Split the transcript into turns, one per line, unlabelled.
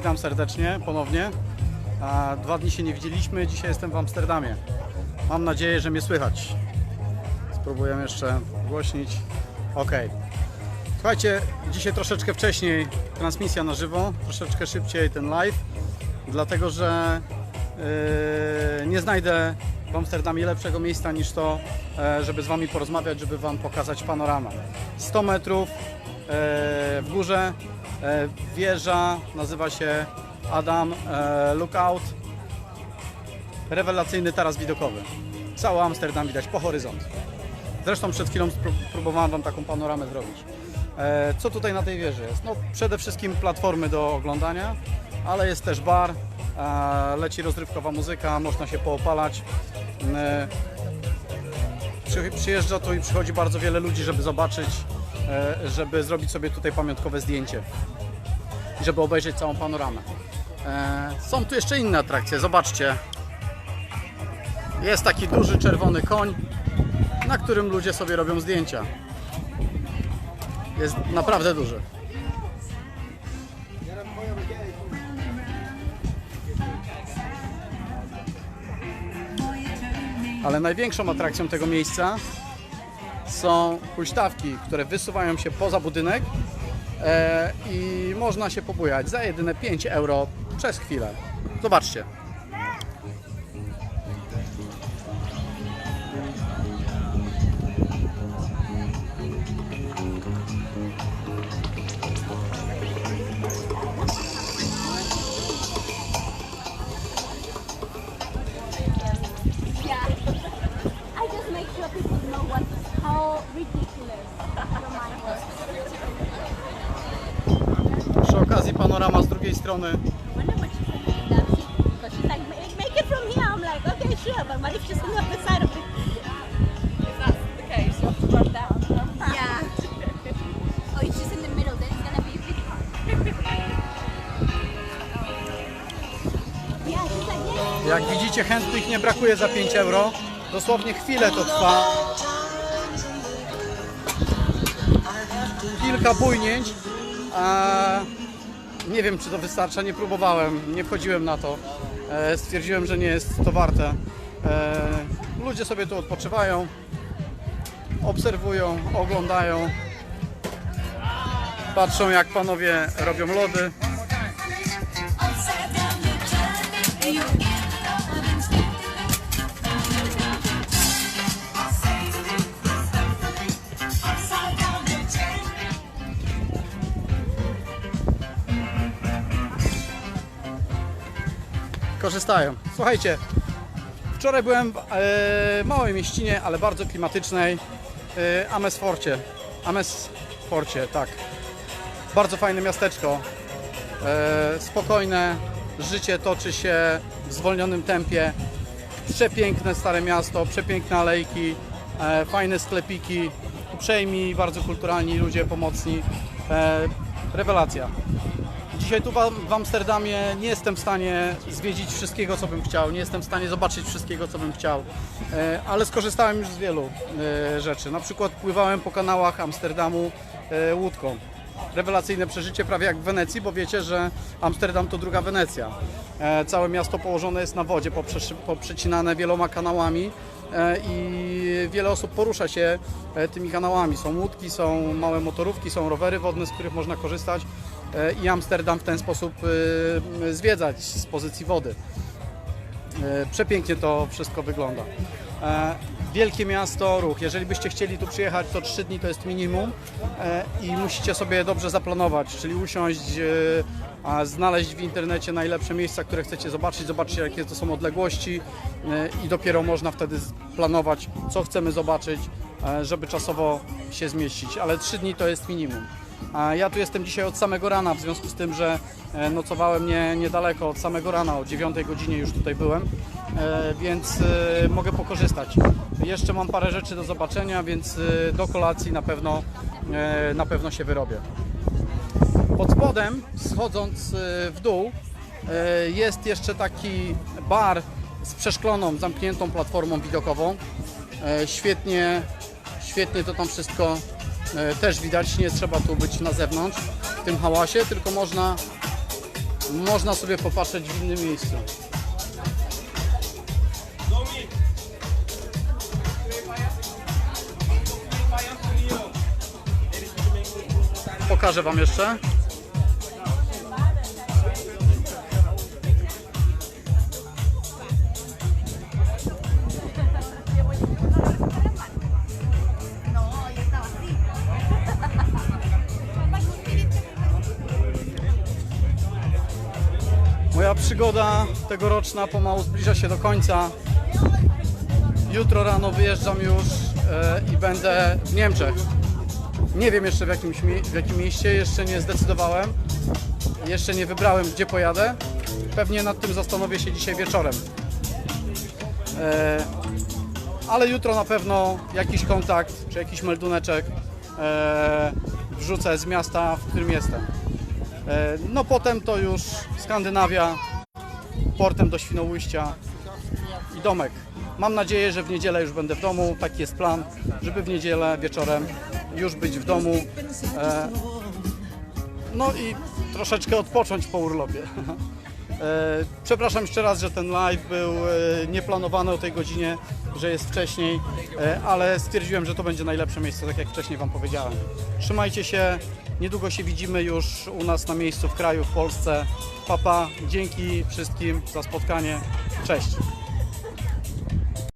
Witam serdecznie ponownie. Dwa dni się nie widzieliśmy, dzisiaj jestem w Amsterdamie. Mam nadzieję, że mnie słychać. Spróbuję jeszcze głośnić. Ok. Słuchajcie, dzisiaj troszeczkę wcześniej transmisja na żywo, troszeczkę szybciej ten live, dlatego że yy, nie znajdę w Amsterdamie lepszego miejsca niż to, e, żeby z Wami porozmawiać, żeby Wam pokazać panoramę. 100 metrów w górze, e, wieża, nazywa się Adam e, Lookout. Rewelacyjny taras widokowy. Cały Amsterdam widać po horyzont. Zresztą przed chwilą próbowałem Wam taką panoramę zrobić. E, Co tutaj na tej wieży jest? No, przede wszystkim platformy do oglądania, ale jest też bar, e, leci rozrywkowa muzyka, można się poopalać. E, przy- Przyjeżdża tu i przychodzi bardzo wiele ludzi, żeby zobaczyć, e, żeby zrobić sobie tutaj pamiątkowe zdjęcie i żeby obejrzeć całą panoramę. E, Są tu jeszcze inne atrakcje, zobaczcie. Jest taki duży czerwony koń, na którym ludzie sobie robią zdjęcia. Jest naprawdę duży. Ale największą atrakcją tego miejsca są huśtawki, które wysuwają się poza budynek e, i można się pobujać za jedyne 5 euro przez chwilę. Zobaczcie.
Big part. Yeah, she's like yeah.
Jak widzicie, chętnych nie brakuje za 5 euro. Dosłownie chwilę to trwa. Kilka bujnięć. A nie wiem, czy to wystarcza, nie próbowałem, nie wchodziłem na to. E, Stwierdziłem, że nie jest to warte. E, Ludzie sobie tu odpoczywają, obserwują, oglądają, patrzą jak panowie robią lody. Korzystają. Słuchajcie, wczoraj byłem w e, małej mieścinie, ale bardzo klimatycznej, e, Amesforcie. Amesforcie, tak. Bardzo fajne miasteczko. E, spokojne, życie toczy się w zwolnionym tempie. Przepiękne stare miasto, przepiękne alejki, e, fajne sklepiki, uprzejmi, bardzo kulturalni ludzie, pomocni. E, rewelacja. Dzisiaj tu w- Amsterdamie nie jestem w stanie zwiedzić wszystkiego, co bym chciał, nie jestem w stanie zobaczyć wszystkiego, co bym chciał, e, ale skorzystałem już z wielu e, rzeczy. Na przykład pływałem po kanałach Amsterdamu e, łódką. Rewelacyjne przeżycie, prawie jak w Wenecji, bo wiecie, że Amsterdam to druga Wenecja. Całe miasto położone jest na wodzie, poprzecinane wieloma kanałami i wiele osób porusza się e, tymi kanałami. Są łódki, są małe motorówki, są rowery wodne, z których można korzystać e, i Amsterdam w ten sposób e, zwiedzać z pozycji wody. E, Przepięknie to wszystko wygląda. Wielkie miasto, ruch. Jeżeli byście chcieli tu przyjechać, to 3 dni to jest minimum e, i musicie sobie dobrze zaplanować, czyli usiąść, e, znaleźć w internecie najlepsze miejsca, które chcecie zobaczyć, zobaczyć jakie to są odległości e, i dopiero można wtedy planować, co chcemy zobaczyć, żeby czasowo się zmieścić. Ale 3 dni to jest minimum. Ja tu jestem dzisiaj od samego rana, w związku z tym, że nocowałem nie, niedaleko od samego rana, o 9 godzinie już tutaj byłem, więc e, mogę pokorzystać. Jeszcze mam parę rzeczy do zobaczenia, więc e, do kolacji na pewno, e, na pewno się wyrobię. Pod spodem, schodząc e, w dół, e, jest jeszcze taki bar z przeszkloną, zamkniętą platformą widokową. E, Świetnie, świetnie to tam wszystko e, też widać. Nie trzeba tu być na zewnątrz w tym hałasie, tylko można można sobie popatrzeć w innym miejscu. Pokażę Wam jeszcze. Moja przygoda tegoroczna pomału zbliża się do końca. Jutro rano wyjeżdżam już e, i będę w Niemczech. Nie wiem jeszcze w, jakimś, w jakim mieście, jeszcze nie zdecydowałem. Jeszcze nie wybrałem, gdzie pojadę. Pewnie nad tym zastanowię się dzisiaj wieczorem. E, ale jutro na pewno jakiś kontakt czy jakiś melduneczek e, wrzucę z miasta, w którym jestem. E, No potem to już Skandynawia, portem do Świnoujścia i domek. Mam nadzieję, że w niedzielę już będę w domu. Taki jest plan, żeby w niedzielę wieczorem już być w domu. E, No i troszeczkę odpocząć po urlopie. E, Przepraszam jeszcze raz, że ten live był e, nieplanowany o tej godzinie, że jest wcześniej, e, ale stwierdziłem, że to będzie najlepsze miejsce, tak jak wcześniej Wam powiedziałem. Trzymajcie się, niedługo się widzimy już u nas na miejscu w kraju, w Polsce. Papa, dzięki wszystkim za spotkanie. Cześć.